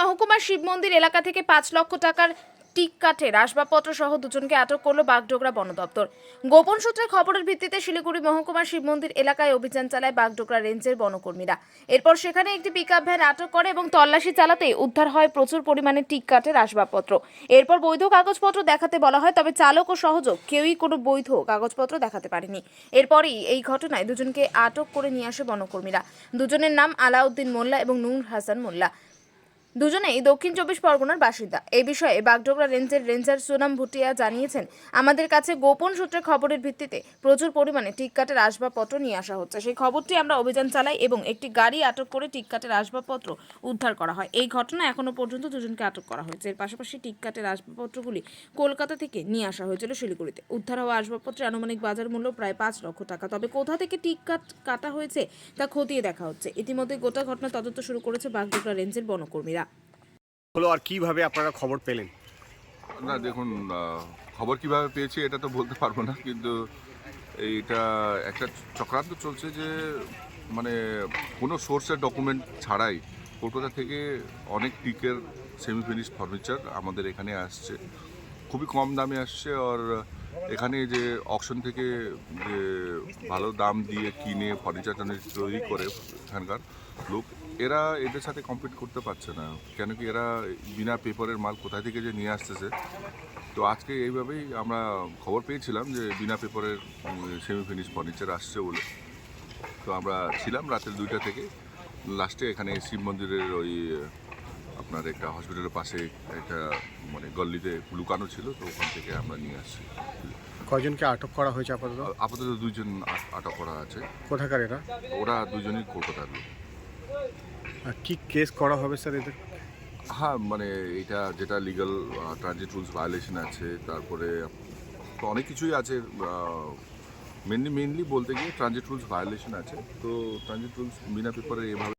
মহকুমার শিব মন্দির এলাকা থেকে পাঁচ লক্ষ টাকার টিক কাঠের আসবাবপত্র সহ দুজনকে আটক করল বাগডোগরা বন দপ্তর। গোপন সূত্রে খবরের ভিত্তিতে শিলিগুড়ি মহকুমার শিব মন্দির এলাকায় অভিযান চালায় বাগডোগরা রেঞ্জের বনকর্মীরা। এরপর সেখানে একটি পিকআপ ভ্যান আটক করে এবং তল্লাশি চালাতে উদ্ধার হয় প্রচুর পরিমাণে টিক কাঠের আসবাবপত্র। এরপর বৈধ কাগজপত্র দেখাতে বলা হয়, তবে চালক ও সহযোগ কেউই কোনো বৈধ কাগজপত্র দেখাতে পারেনি। এরপরই এই ঘটনায় দুজনকে আটক করে নিয়ে আসে বনকর্মীরা। দুজনের নাম আলাউদ্দিন মোল্লা এবং নূর হাসান মোল্লা। দুজনেই দক্ষিণ চব্বিশ পরগনার বাসিন্দা। এই বিষয়ে বাগডোগরা রেঞ্জের রেঞ্জার সোনাম ভুটিয়া জানিয়েছেন, আমাদের কাছে গোপন সূত্রে খবরের ভিত্তিতে প্রচুর পরিমাণে টিককাটের আসবাবপত্র নিয়ে আসা হচ্ছে। সেই খবরটি আমরা অভিযান চালাই এবং একটি গাড়ি আটক করে টিককাটের আসবাবপত্র উদ্ধার করা হয়। এই ঘটনা এখনও পর্যন্ত দুজনকে আটক করা হয়েছে। এর পাশাপাশি টিককাটের আসবাবপত্রগুলি কলকাতা থেকে নিয়ে আসা হয়েছিল শিলিগুড়িতে। উদ্ধার হওয়া আসবাবপত্রের আনুমানিক বাজার মূল্য প্রায় পাঁচ লক্ষ টাকা। তবে কোথা থেকে টিককাট কাটা হয়েছে তা খতিয়ে দেখা হচ্ছে। ইতিমধ্যে গোটা ঘটনা তদন্ত শুরু করেছে বাগডোগরা রেঞ্জের বনকর্মীরা। হলো আর কীভাবে আপনারা খবর পেলেন? না, দেখুন খবর কীভাবে পেয়েছি এটা তো বলতে পারব না, কিন্তু এইটা একটা চক্রান্ত চলছে যে মানে কোনো সোর্সের ডকুমেন্ট ছাড়াই কলকাতা থেকে অনেক টিকের সেমি ফিনিশ ফার্নিচার আমাদের এখানে আসছে। খুবই কম দামে আসছে আর এখানে যে অকশন থেকে যে ভালো দাম দিয়ে কিনে ফার্নিচার তৈরি করে এখানকার লোক এরা এদের সাথে কম্পিট করতে পারছে না। কেন কি এরা বিনা পেপারের মাল কোথায় থেকে যে নিয়ে আসতেছে? তো আজকে এইভাবেই আমরা খবর পেয়েছিলাম যে বিনা পেপারের সেমি ফিনিশ ফার্নিচার আসছে বলে। তো আমরা ছিলাম রাতের দুইটা থেকে। লাস্টে এখানে শিব মন্দিরের ওই আপনার একটা হসপিটালের পাশে একটা মানে গল্লিতে লুকানো ছিল তো ওখান থেকে আমরা নিয়ে আসছি। কয়জনকে আটক করা হয়েছে আপাতত? আপাতত দুইজন আটক করা আছে। কোথাকার এরা? ওরা দুজনই কলকাতার লোক। কি কেস করা হবে স্যার এদের? হ্যাঁ মানে এটা যেটা লিগাল ট্রানজিট রুলস ভায়োলেশন আছে, তারপরে তো অনেক কিছুই আছে মেনলি মেনলি বলতে গিয়ে ট্রানজিট রুলস ভায়োলেশন আছে। তো ট্রানজিট রুলস বিনা পেপারে এভাবে